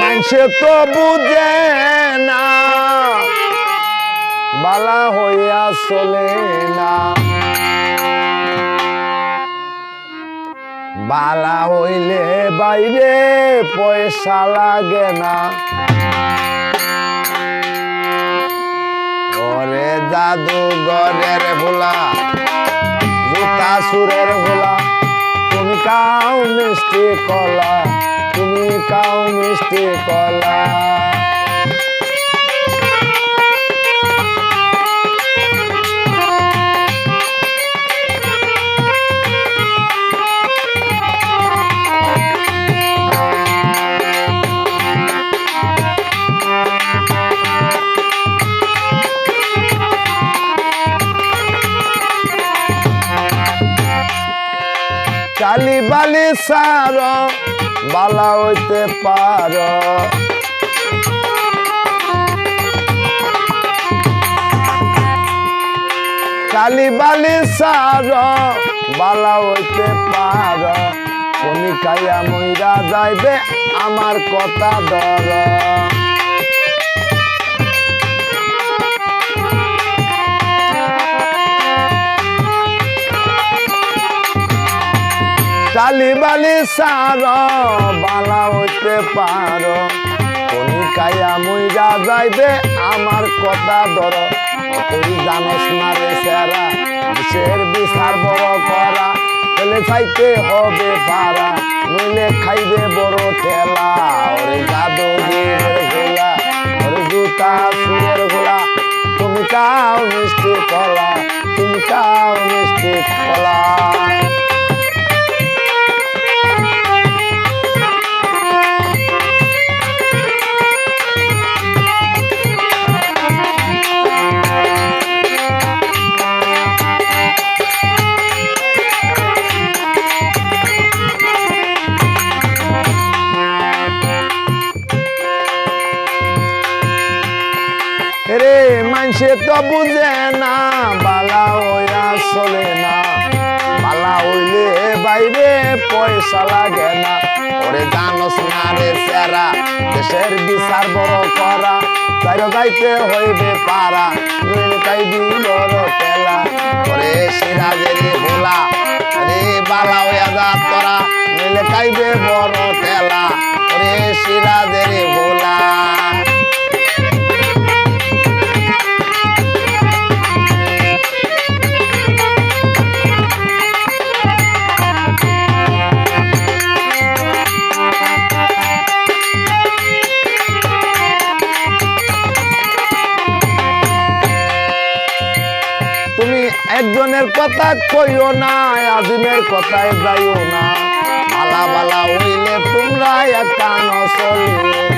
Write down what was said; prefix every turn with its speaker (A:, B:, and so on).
A: মানুষে তো বুঝে না। বালা হইয়া চলে না। বালা হইলে বাইরে পয়সা লাগে না। ওরে জাদু গরের ভোলা, জুতা সুরের ভোলা। কাও মিষ্টি কলা তুমি কাও মিষ্টি কলা। কালি বালি সার, বালা হইতে পার। কালি বালি সার, বালা হইতে পার। কনিকাইয়া মইরা যাইবে, আমার কথা ধর। কালি বালি সার, বালা হইতে পার। কনিকাইয়া মইরা যাইবে আমার কথা ধর। তুই জানস না রে সেরা দেশের বিচার বড় করা? তাহলে চাইতে হবে পারা, নইলে খাইবে বড় ঠেলা ওরে জাদু ঘোলা, ওরে জুতা মানুষে তো বুঝে না, বালা হইয়া চলে না। বালা হইলে বাইরে পয়সা লাগে না। ওরে জানস না রে সেরা দেশের বিচার বড় করা। চাইরো যাইতে হইবে পারা কাইবি বড় তেলা ওরে সিরাজের ভোলা রে বালা হইয়া যা তোরা নইলে কাইবে বড় তেলা ওরে সিরাজের একজনের কথা কইও না আজিমের কথায় যাইও না। বালা বালা হইলে তোমরা একটা নচলিও